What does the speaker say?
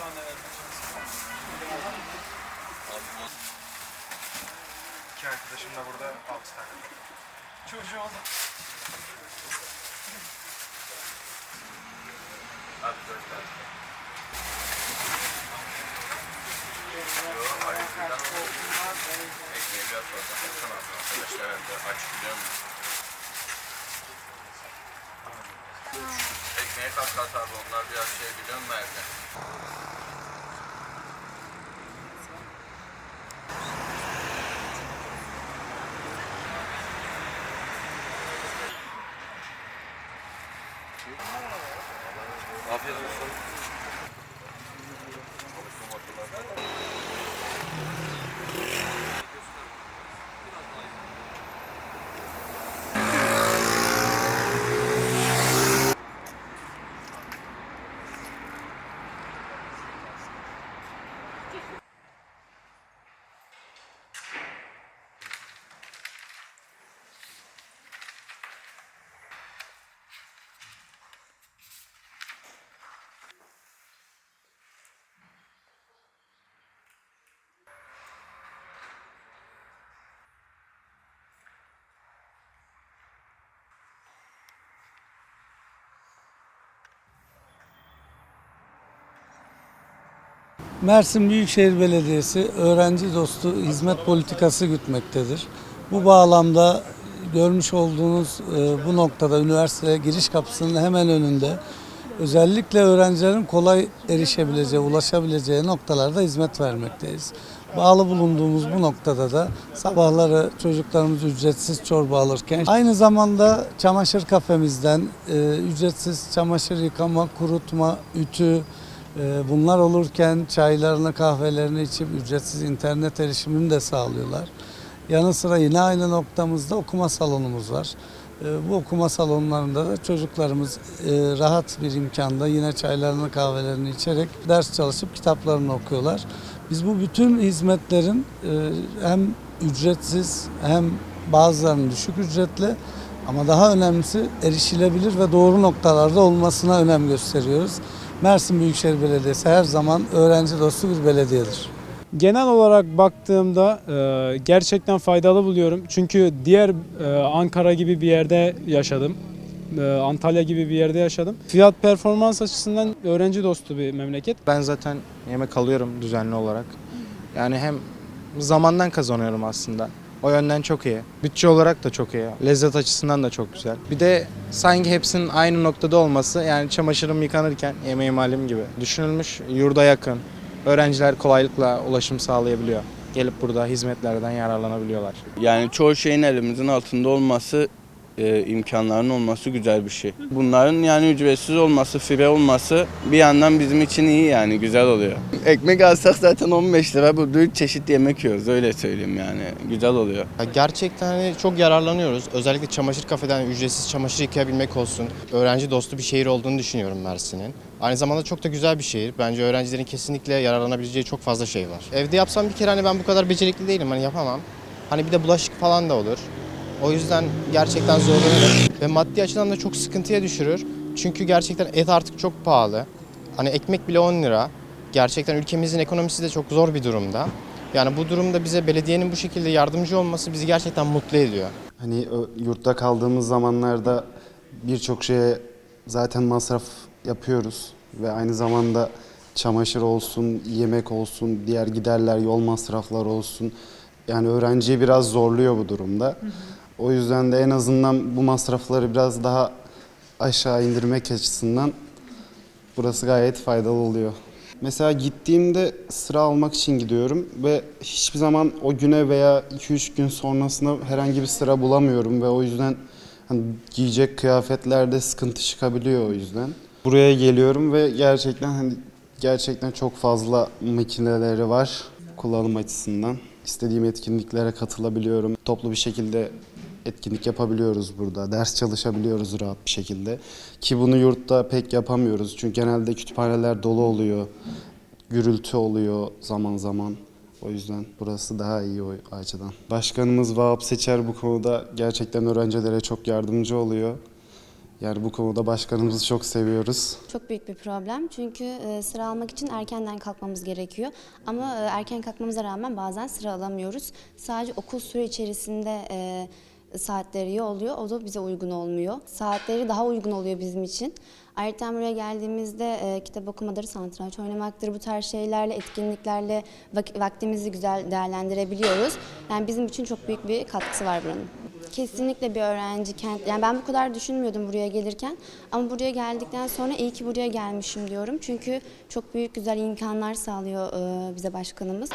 tane İki arkadaşım da burada altı tane. Çocuğu oldu. Abi dört tane. Ekmeği biraz fazla kalkan aldım arkadaşlar. Aç biliyor musun? Kat abi onlar biraz şey biliyor musun evde? Afiyet olsun. Mersin Büyükşehir Belediyesi öğrenci dostu hizmet politikası gütmektedir. Bu bağlamda görmüş olduğunuz e, bu noktada üniversiteye giriş kapısının hemen önünde özellikle öğrencilerin kolay erişebileceği, ulaşabileceği noktalarda hizmet vermekteyiz. Bağlı bulunduğumuz bu noktada da sabahları çocuklarımız ücretsiz çorba alırken aynı zamanda çamaşır kafemizden e, ücretsiz çamaşır yıkama, kurutma, ütü, Bunlar olurken çaylarını, kahvelerini içip ücretsiz internet erişimini de sağlıyorlar. Yanı sıra yine aynı noktamızda okuma salonumuz var. Ee, Bu okuma salonlarında da çocuklarımız e, rahat bir imkanda yine çaylarını, kahvelerini içerek ders çalışıp kitaplarını okuyorlar. Biz bu bütün hizmetlerin e, hem ücretsiz hem bazılarının düşük ücretli ama daha önemlisi erişilebilir ve doğru noktalarda olmasına önem gösteriyoruz. Mersin Büyükşehir Belediyesi her zaman öğrenci dostu bir belediyedir. Genel olarak baktığımda e, gerçekten faydalı buluyorum. Çünkü diğer e, Ankara gibi bir yerde yaşadım. E, Antalya gibi bir yerde yaşadım. Fiyat performans açısından öğrenci dostu bir memleket. Ben zaten yemek alıyorum düzenli olarak. Yani hem zamandan kazanıyorum aslında. O yönden çok iyi. Bütçe olarak da çok iyi. Lezzet açısından da çok güzel. Bir de sanki hepsinin aynı noktada olması yani çamaşırım yıkanırken yemeğim halim gibi. Düşünülmüş yurda yakın. Öğrenciler kolaylıkla ulaşım sağlayabiliyor. Gelip burada hizmetlerden yararlanabiliyorlar. Yani çoğu şeyin elimizin altında olması, e, imkanların olması güzel bir şey. Bunların yani ücretsiz olması, free olması bir yandan bizim için iyi yani güzel oluyor. Ekmek alsak zaten 15 lira burada 3 çeşit yemek yiyoruz öyle söyleyeyim yani. Güzel oluyor. Ya Gerçekten hani çok yararlanıyoruz. Özellikle çamaşır kafeden ücretsiz çamaşır yıkayabilmek olsun. Öğrenci dostu bir şehir olduğunu düşünüyorum Mersin'in. Aynı zamanda çok da güzel bir şehir. Bence öğrencilerin kesinlikle yararlanabileceği çok fazla şey var. Evde yapsam bir kere hani ben bu kadar becerikli değilim hani yapamam. Hani bir de bulaşık falan da olur. O yüzden gerçekten zorlanırım. Ve maddi açıdan da çok sıkıntıya düşürür. Çünkü gerçekten et artık çok pahalı. Hani ekmek bile 10 lira. Gerçekten ülkemizin ekonomisi de çok zor bir durumda. Yani bu durumda bize belediyenin bu şekilde yardımcı olması bizi gerçekten mutlu ediyor. Hani ö- yurtta kaldığımız zamanlarda birçok şeye zaten masraf yapıyoruz ve aynı zamanda çamaşır olsun, yemek olsun, diğer giderler, yol masrafları olsun. Yani öğrenciyi biraz zorluyor bu durumda. O yüzden de en azından bu masrafları biraz daha aşağı indirmek açısından burası gayet faydalı oluyor. Mesela gittiğimde sıra almak için gidiyorum ve hiçbir zaman o güne veya 2-3 gün sonrasında herhangi bir sıra bulamıyorum ve o yüzden hani giyecek kıyafetlerde sıkıntı çıkabiliyor o yüzden. Buraya geliyorum ve gerçekten hani gerçekten çok fazla makineleri var kullanım açısından. İstediğim etkinliklere katılabiliyorum. Toplu bir şekilde etkinlik yapabiliyoruz burada. Ders çalışabiliyoruz rahat bir şekilde. Ki bunu yurtta pek yapamıyoruz. Çünkü genelde kütüphaneler dolu oluyor. Gürültü oluyor zaman zaman. O yüzden burası daha iyi o açıdan. Başkanımız Vahap Seçer bu konuda gerçekten öğrencilere çok yardımcı oluyor. Yani bu konuda başkanımızı çok seviyoruz. Çok büyük bir problem çünkü e, sıra almak için erkenden kalkmamız gerekiyor. Ama e, erken kalkmamıza rağmen bazen sıra alamıyoruz. Sadece okul süre içerisinde e, saatleri iyi oluyor. O da bize uygun olmuyor. Saatleri daha uygun oluyor bizim için. Ayrıca buraya geldiğimizde e, kitap okumadır, satranç oynamaktır bu tarz şeylerle, etkinliklerle vak- vaktimizi güzel değerlendirebiliyoruz. Yani bizim için çok büyük bir katkısı var buranın. Kesinlikle bir öğrenci kent. Yani ben bu kadar düşünmüyordum buraya gelirken. Ama buraya geldikten sonra iyi ki buraya gelmişim diyorum. Çünkü çok büyük güzel imkanlar sağlıyor e, bize başkanımız.